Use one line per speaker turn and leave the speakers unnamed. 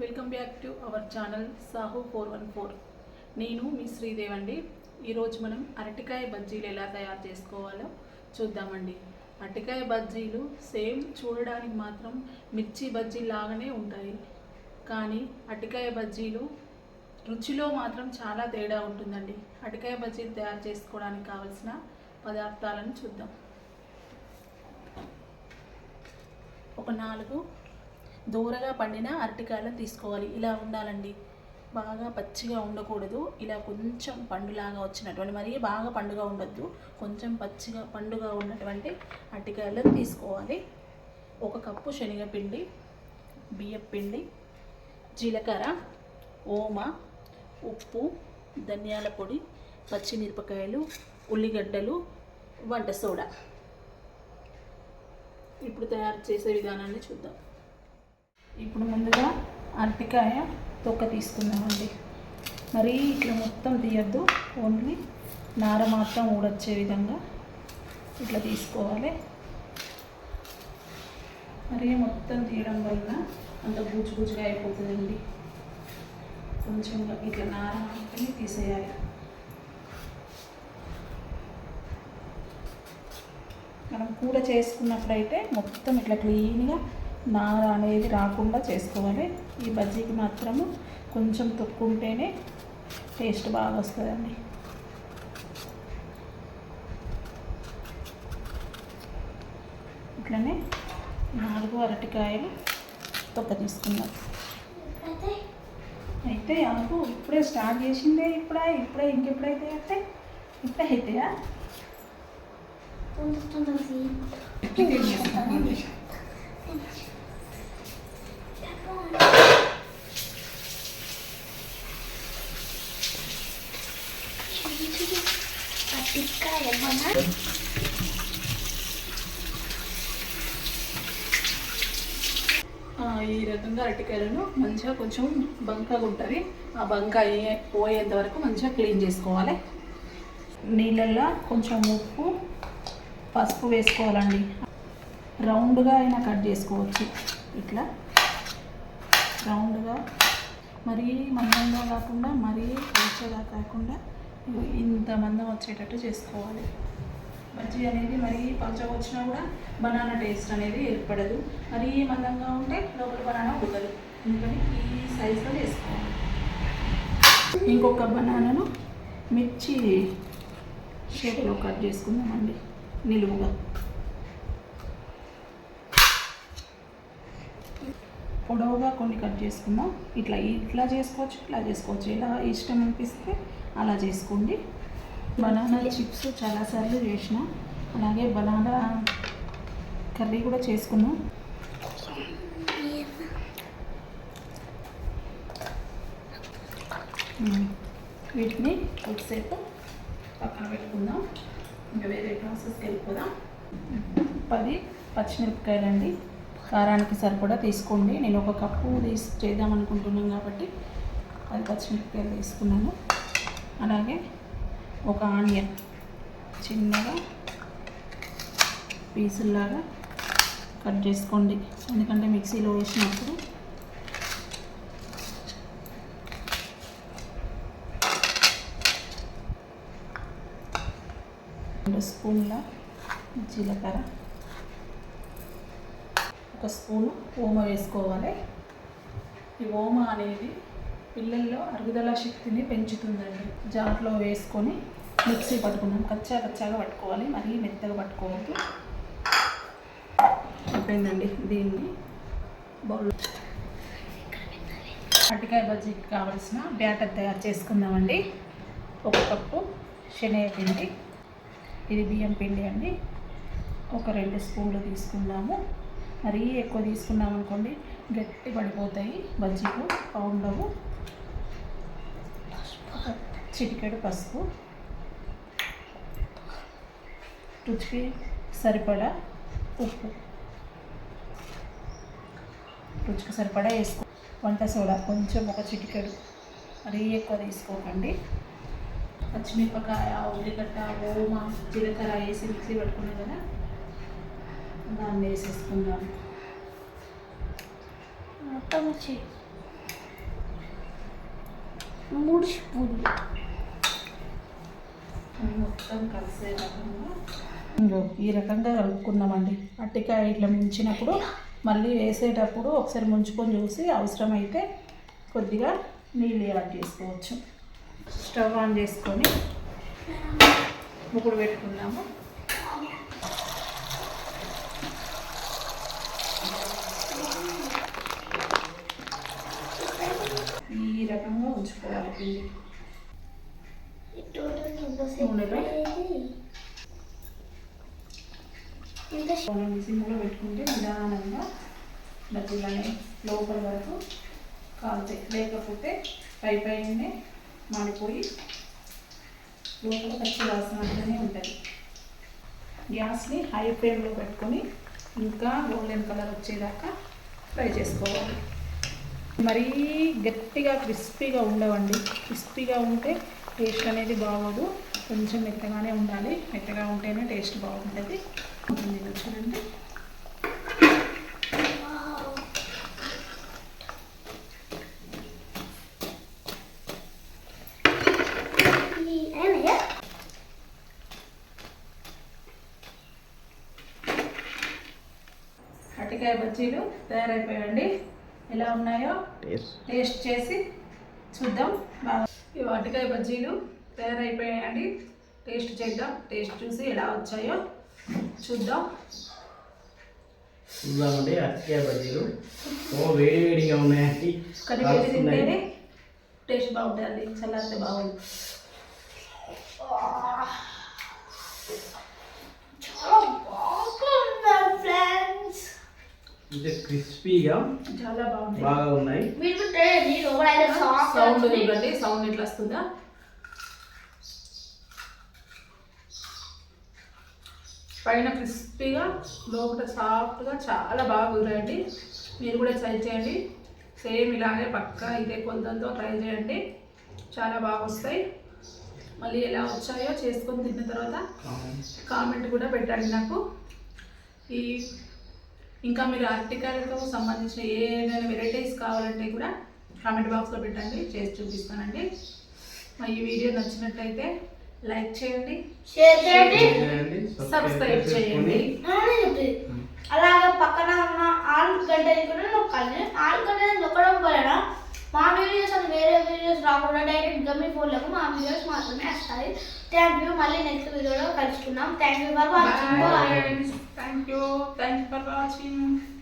Welcome back to our channel Sahu four one four. నేను మీ శ్రీదేవ్ అండి ఈరోజు మనం అరటికాయ బజ్జీలు ఎలా తయారు చేసుకోవాలో చూద్దామండి. అరటికాయ బజ్జీలు సేమ్ చూడడానికి మాత్రం మిర్చి బజ్జీ లాగానే ఉంటాయి. కానీ అరటికాయ బజ్జీలు రుచిలో మాత్రం చాలా తేడా ఉంటుందండి. అరటికాయ బజ్జీలు తయారు చేసుకోవడానికి కావలసిన పదార్థాలను చూద్దాం. ఒక నాలుగు దూరగా పండిన అరటికాయలను తీసుకోవాలి. ఇలా ఉండాలండి. బాగా పచ్చిగా ఉండకూడదు. ఇలా కొంచెం పండులాగా వచ్చినటువంటి మరీ బాగా పండుగ ఉండొద్దు. కొంచెం పచ్చిగా పండుగ ఉన్నటువంటి అరటికాయలను తీసుకోవాలి. ఒక కప్పు శనగపిండి బియ్యపిండి జీలకర్ర ఓమ ఉప్పు ధనియాల పొడి పచ్చిమిరపకాయలు ఉల్లిగడ్డలు వంట సోడా. ఇప్పుడు తయారు చేసే విధానాన్ని చూద్దాం. ఇప్పుడు ముందుగా అరటికాయ తొక్క తీసుకుందామండి. మరి ఇట్లా మొత్తం తీయద్దు. ఓన్లీ నార మాత్రం ఊడొచ్చే విధంగా ఇట్లా తీసుకోవాలి. మరి మొత్తం తీయడం వల్ల అంత బూజు బూజుగా అయిపోతుందండి. కొంచెం ఇట్లా నార మాత్రమే తీసేయాలి. మనం కూర చేసుకున్నప్పుడైతే మొత్తం ఇట్లా క్లీన్గా నార అనేది రాకుండా చేసుకోవాలి. ఈ బజ్జీకి మాత్రము కొంచెం తొక్కుంటేనే టేస్ట్ బాగా వస్తుందండి. ఇట్లనే నాలుగు అరటికాయలు తొక్క తీసుకుందాం అయితే అనుకు ఇప్పుడే స్టార్ట్ చేసిందే ఇప్పుడే ఇప్పుడే ఇంకెప్పుడైతే అయితే ఇప్పుడే అవుతాయా ఈ రకంగా అరటికాయలను మంచిగా కొంచెం బంకగా ఉంటుంది. ఆ బంక పోయేంత వరకు మంచిగా క్లీన్ చేసుకోవాలి. నీళ్ళల్లో కొంచెం ఉప్పు పసుపు వేసుకోవాలండి. రౌండ్గా అయినా కట్ చేసుకోవచ్చు. ఇట్లా రౌండ్గా మరీ మందంగా కాకుండా మరీ పలుచగా కాకుండా ఇంత మందం వచ్చేటట్టు చేసుకోవాలి. బజ్జీ అనేది మరీ పలుచగా వచ్చినా కూడా బనానా టేస్ట్ అనేది ఏర్పడదు. మరీ మందంగా ఉంటే లోపల బనానా ఉడకదు. అందుకని ఈ సైజులో వేసుకోవాలి. ఇంకొక బనానాను మిర్చి షేప్లో కట్ చేసుకుందామండి. నిలువుగా. పొడవుగా కొన్ని కట్ చేసుకుందాం. ఇట్లా ఇట్లా చేసుకోవచ్చు ఇట్లా చేసుకోవచ్చు. ఎలా ఇష్టం అనిపిస్తే అలా చేసుకోండి. బనానా చిప్స్ చాలాసార్లు చేసిన. అలాగే బనానా కర్రీ కూడా చేసుకున్నాం. వీటిని కొద్దిసేపు పక్కన పెట్టుకుందాం. ఇంకా వేరే ప్రాసెస్కి వెళ్ళిపోదాం. పది పచ్చిమిరపకాయలండి. కారానికి సరిపడా తీసుకోండి. నేను ఒక కప్పు తీసి చేద్దాం అనుకుంటున్నాను కాబట్టి పది పచ్చిమిరపకాయలు తీసుకున్నాను. అలాగే ఒక ఆనియన్ చిన్నగా పీసుల్లాగా కట్ చేసుకోండి. ఎందుకంటే మిక్సీలో వేసినప్పుడు రెండు స్పూన్ల జీలకర్ర ఒక స్పూను ఓమ వేసుకోవాలి. ఈ ఓమ అనేది పిల్లల్లో అరుగుదల శక్తిని పెంచుతుందండి. జాట్లో వేసుకొని మిక్సీ పట్టుకున్నాం కచ్చా కచ్చాగా పట్టుకోవాలి. మరీ మెత్తగా పట్టుకోవద్దు. అయిపోయిందండి దీన్ని. బౌల్. అరటికాయ బజ్జీకి కావలసిన బ్యాటర్ తయారు చేసుకుందామండి. ఒక కప్పు శనగపిండి ఇది బియ్యం పిండి అండి. ఒక రెండు స్పూన్లు తీసుకుందాము. మరీ ఎక్కువ తీసుకున్నాం అనుకోండి గట్టి పడిపోతాయి బజ్జీలు. బాగుండవు చిటికెడు పసుపు. రుచికి సరిపడా ఉప్పు. రుచికి సరిపడా వేసుకో. వంట సోడా. కొంచెం ఒక చిటికెడు. మరీ ఎక్కువ తీసుకోకండి. పచ్చిమిరపకాయ ఉల్లిగడ్డ ఓమ జీలకర్ర వేసి మిక్సీ పెట్టుకున్నాం కదా దాన్ని వేసేసుకుందాం.
మొత్తం వచ్చి మూడు స్పూన్లు.
మొత్తం కలిసే రకంగా ఇంకో ఈ రకంగా కలుపుకున్నామండి. అట్టికాయ ఇట్లా ముంచినప్పుడు మళ్ళీ వేసేటప్పుడు ఒకసారి ముంచుకొని చూసి అవసరమైతే కొద్దిగా నీళ్ళు యాడ్ చేసుకోవచ్చు. స్టవ్ ఆన్ చేసుకొని ముగ్గురు పెట్టుకున్నాము. ఈ రకంగా ఉంచుకోవాలి. పిండి నూనెలో?
ఇంకా
మనం సిమ్లో పెట్టుకుంటే నిదానంగా బజ్జీలనే లోపల వరకు కాలుతాయి లేకపోతే పై పైనే మాడిపోయి లోపల పచ్చి వాసన ఉంటుంది. గ్యాస్ని హై ఫ్లేమ్లో పెట్టుకొని ఇంకా గోల్డెన్ కలర్ వచ్చేదాకా ఫ్రై చేసుకోవాలి. మరీ గట్టిగా క్రిస్పీగా ఉండవండి. క్రిస్పీగా ఉంటే టేస్ట్ అనేది బాగోదు. కొంచెం మెత్తగానే ఉండాలి. మెత్తగా ఉంటేనే టేస్ట్ బాగుంటుంది. చూడండి అరటికాయ బజ్జీలు తయారైపోయాయండి. ఎలా ఉన్నాయో టేస్ట్ చేసి చూద్దాం. బాగా ఇవి అరటికాయ బజ్జీలు తయారైపోయాయండి. టేస్ట్ చేద్దాం. టేస్ట్ చూసి ఎలా వచ్చాయో. చూద్దాం.
చూద్దామండి అరటికాయ బజ్జీలు. ఓ వేడి వేడిగా ఉన్నాయండి.
వేడి తింటేనే టేస్ట్ బాగుంటుంది చల్లారితే బాగుంది
అంటే క్రిస్పీగా
చాలా బాగుంది
బాగా ఉన్నాయి.
సౌండ్. చూడండి సౌండ్ ఎట్లా వస్తుందా? పైన క్రిస్పీగా లోపల సాఫ్ట్గా చాలా బాగా కుదిరాయండి. మీరు కూడా ట్రై చేయండి. సేమ్ ఇలాగే పక్కా ఇదే కొలతలతో ట్రై చేయండి. చాలా బాగా వస్తాయి. మళ్ళీ ఎలా వచ్చాయో చేసుకొని తిన్న తర్వాత కామెంట్. కూడా పెట్టండి నాకు. ఈ ఇంకా మీరు ఆర్టికల్తో సంబంధించిన ఏదైనా వెరైటీస్ కావాలంటే కూడా కామెంట్ బాక్స్లో పెట్టండి. చేసి చూపిస్తానండి. మరి ఈ వీడియో నచ్చినట్లయితే లైక్ చేయండి.
షేర్ చేయండి.
చేయండి,
సబ్స్క్రైబ్ చేయండి.
అలాగే పక్కన ఉన్న ఆల్ గంటలు కూడా నొక్కాలి ఆల్ గంటలు నొక్కడం వలన మా వీడియోస్ అని వేరే వీడియోస్ రాకుండా డైరెక్ట్గా మీ ఫోన్లకు మా వీడియోస్ మాత్రమే వస్తాయి. థ్యాంక్ యూ మళ్ళీ నెక్స్ట్ వీడియోలో కలుసుకుందాం. Thank you for watching bye
thank you thank you for watching